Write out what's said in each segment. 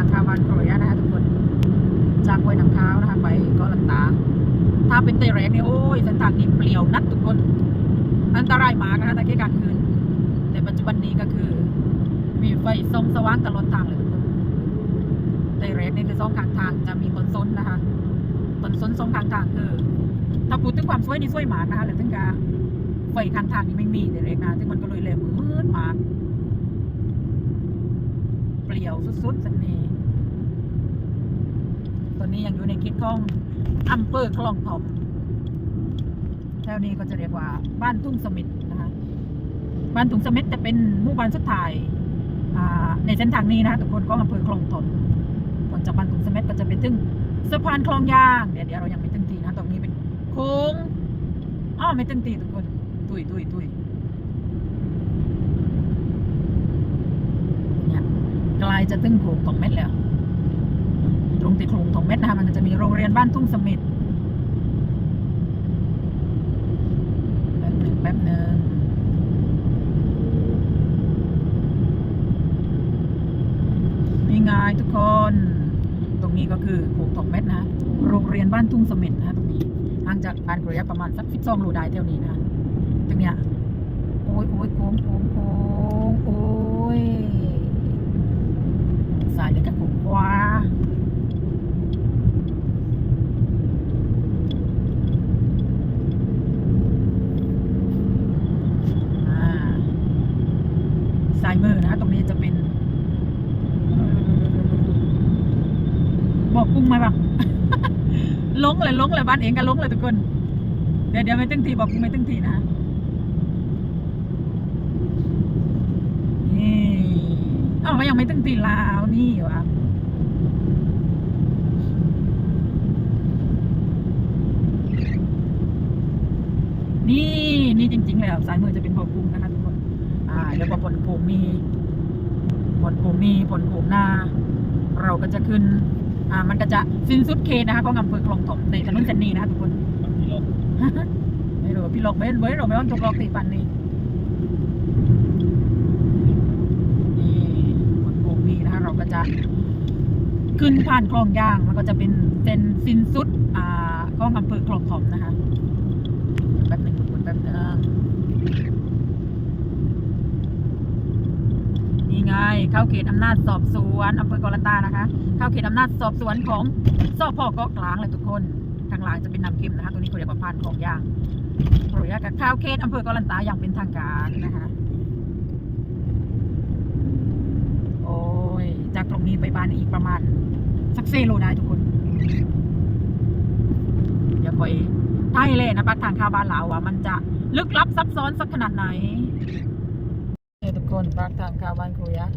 างคาวันโครยะนะคะทุกคน จากห้วยน้ำค้าวนะคะไปเก็ลันตา ถ้าเป็นเตแรกเนี่ยโอ้ยเส้นทางนี้เปลี่ยวนัดทุกคน อันตรายมากนะคะแต่แค่กลางคืน แต่ปัจจุบันนี้ก็คือ มีไฟส่องสว่างตลอดทางเลยทุกคนเตะแรกนี่ยคือสองข้างทางจะมีต้นซนนะคะต้นซนสองข้างทางคือถ้าพูดถึงความสวยนี่สวยมากนะคะแล้วถึงกาไฟข้างทางนี่ไม่มีเตแรกนะถึงมันก็เลยเลยมืดมาก เปลี่ยวสุดๆสันนี้ตอนนี้ยังอยู่ในคิดของอำเภอคลองถมแถวนี้ก็จะเรียกว่า บ้านทุ่งสมิทนะคะบ้านทุ่งสมิทจะเป็นหมู่บ้านสุดท้ายในเส้นทางนี้นะคะทุกคนก็อำเภอคลองถมก่อนจากบ้านทุ่งสมิทก็จะไปถึงสะพานคลองยางเดี๋ยวเดี๋ยวเรายังไม่ถึงทีนะตรงนี้เป็นโค้งอ้อไม่ถึงทีทุกคน ตุยตุยตุยเนี่ยใกลจะถึงโค้งสองเมตรแล้วตรงติดโครงของเม็ดนะคะมันจะมีโรงเรียนบ้านทุ่งสมิทแป๊บหนึ่งแป๊บหนึ่งนี่ไงทุกคน ตรงนี้ก็คือโขงทองเม็ดนะ โรงเรียนบ้านทุ่งสมิทนะตรงนี้ห่างจากบ้านกระยะประมาณสักสิบสองโลได้เท่านี้นะตรงเนี้ยโอ้ยโอ้ยโค้งโค้งโค้งโอ้ยสายเลยกับโค้งขวา อ่าซ้ายมือนะคะตรงนี้จะเป็น บอกกุ้งไหมบ้างลงเลยลงเลยบ้านเองก็ลงเลยทุกคน เดี๋ยวเดี๋ยวไม่ตึงทีบอกกุ้งไม่ตึงทีนะนี่อ้าวมันยังไม่ตึงทีลาวนี่วะนี่นี่จริง ๆ แล้วซ้ายมือจะเป็นบ่อกุ้งนะคะทุกคน อ่าแล้วก็ผลโผงมีผลโผงมีผลโผงนาเราก็จะขึ้น อ่ามันก็จะสิ้นสุดเขตนะคะของอำเภอคลองถมในถนนเส้นนี้นะคะทุกคนไม่รู้ว่าพี่หลอกเบ้นเว้ยเราไม่ต้องถูกหลอกตีปันนี่นี่ผลโผงมีนะคะเราก็จะ ขึ้นผ่านคลองยางมันก็จะเป็นเส้นสิ้นสุดอ่าของอำเภอคลองถมนะคะแป๊บหนึงทุกคนแป๊บหนึง นี่ไง เข้าเขตอำนาจสอบสวนอำเภอกอลตานะคะ เข้าเขตอำนาจสอบสวนของสพเกาะกลางเลยทุกคนทางหลางจะเป็นน้ำเค็มนะคะตัวนี้เขาเรียกว่าพานของยางโปรยกับข้าวเขตอำเภอกอลันตาอย่างเป็นทางการนะคะ โอ้ย จากตรงนี้ไปบ้านอีกประมาณ สักเซโลได้ทุกคนอย่าปล่อยใช่เลยนะปากทางข้าวบ้านเราอะมันจะลึกลับซับซ้อนสักขนาดไหนเนี่ยทุกคนปากทางข้าวบ้านครูยะ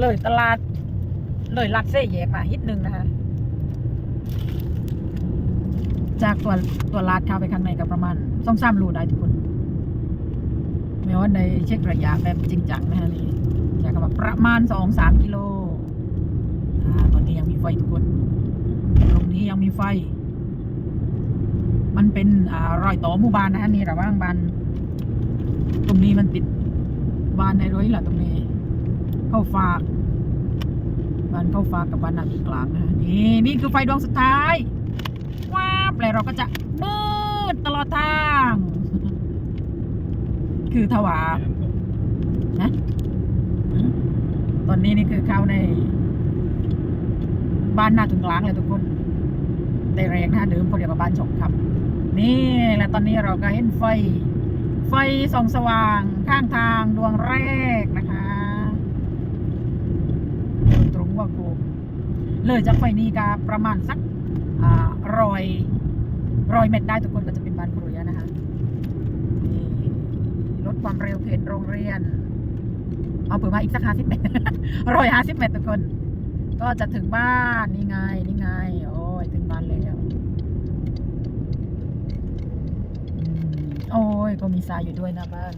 เลยตลาด เลยลัดเซ่แยกมาฮิตหนึ่งนะคะ จากตัวตัวลาดเข้าไปข้างในก็ประมาณสองสามรูได้ทุกคนไม่ว่าในเช็คระยะแบบจริงจังนะฮะนี่จากกับประมาณสองสามกิโลอ่าตอนนี้ยังมีไฟทุกคน ตรงนี้ยังมีไฟ มันเป็นอ่ารอยต่อหมู่บ้านนะฮะนี่ระหว่างบ้านตรงนี้มันติดบ้านในร้อยหละตรงนี้ เข้าฝากบ้านเข้าฝากกับบ้านนาดีกลางนะนี่นี่คือไฟดวงสุดท้ายว้าบแล้วเราก็จะมืดตลอดทาง คือถวานะตอนนี้นี่คือเข้าใน บ้านนาถึงกลางเลยทุกคน แต่แรงนะเดิมเขาเรียกว่าบ้านชงครับ นี่และตอนนี้เราก็เห็นไฟ ไฟส่องสว่างข้างทางดวงแรกนะคะ อยู่ตรงหัว่าโกเลยจากไฟนี้ก็ประมาณสักอรอยรอยเมตรได้ทุกคนก็จะเป็นบ้านครูยะนะคะนี่ลดความเร็วเขตโรงเรียน เอาเปิดมาอีกสักห้าสิบเมตรรอยห้าสิบเมตรทุกคน ก็จะถึงบ้านนี่ไงนี่ไง โอ้ยถึงบ้านแล้วโอ้ยก็มีทรายอยู่ด้วยนะบ้าน